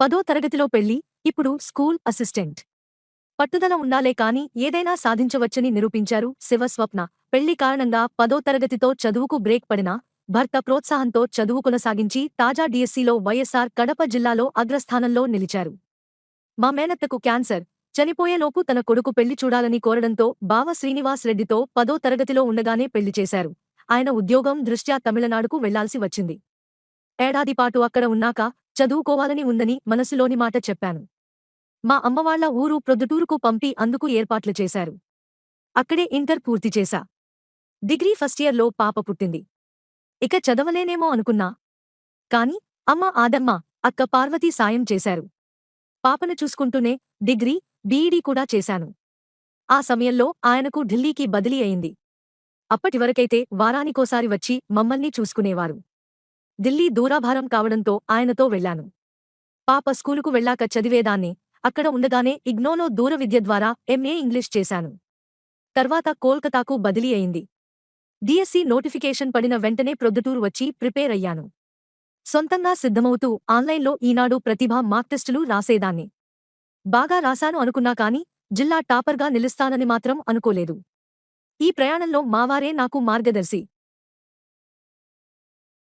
పదో తరగతిలో పెళ్ళి ఇప్పుడు స్కూల్ అసిస్టెంట్. పట్టుదల ఉండాలే కాని ఏదైనా సాధించవచ్చని నిరూపించారు శివస్వప్న. పెళ్ళి కారణంగా పదో తరగతితో చదువుకు బ్రేక్ పడినా భర్త ప్రోత్సాహంతో చదువు కొనసాగించి తాజా డిఎస్సిలో వైఎస్సార్ కడప జిల్లాలో అగ్రస్థానంలో నిలిచారు. మా మేనత్తకు క్యాన్సర్. చనిపోయేలోపు తన కొడుకు పెళ్ళి చూడాలని కోరడంతో బావ శ్రీనివాస్ రెడ్డితో పదో తరగతిలో ఉండగానే పెళ్ళి చేశారు. ఆయన ఉద్యోగం దృష్ట్యా తమిళనాడుకు వెళ్ళాల్సి వచ్చింది. ఏడాది పాటు అక్కడ ఉన్నాక చదువుకోవాలని ఉందని మనసులోని మాట చెప్పాను. మా అమ్మవాళ్ళ ఊరు ప్రొద్దుటూరుకు పంపి అందుకు ఏర్పాట్లు చేశారు. అక్కడే ఇంటర్ పూర్తి చేశా. డిగ్రీ ఫస్ట్ ఇయర్లో పాప పుట్టింది. ఇక చదవలేనేమో అనుకున్నా. కాని అమ్మ ఆదమ్మ అక్క పార్వతీ సాయం చేశారు. పాపను చూసుకుంటూనే డిగ్రీ బీఈడీ కూడా చేశాను. ఆ సమయంలో ఆయనకు ఢిల్లీకి బదిలీ అయింది. అప్పటివరకైతే వారానికోసారి వచ్చి మమ్మల్ని చూసుకునేవారు. ఢిల్లీ దూరాభారం కావడంతో ఆయనతో వెళ్ళాను పాప స్కూలుకు వెళ్ళాక చదివేదాన్ని అక్కడ ఉండగానే ఇగ్నోలో దూర విద్య ద్వారా ఎంఏ ఇంగ్లీష్ చేశాను. తర్వాత కోల్కతాకు బదిలీ అయింది. డిఎస్సి నోటిఫికేషన్ పడిన వెంటనే ప్రొద్దుటూరు వచ్చి ప్రిపేర్ అయ్యాను. సొంతంగా సిద్ధమవుతూ ఆన్లైన్లో ఈనాడు ప్రతిభ మాక్ టెస్టులు రాసేదాన్ని. బాగా రాశాను అనుకున్నా కాని జిల్లా టాపర్గా నిలుస్తానని మాత్రం అనుకోలేదు. ఈ ప్రయాణంలో మావారే నాకు మార్గదర్శి.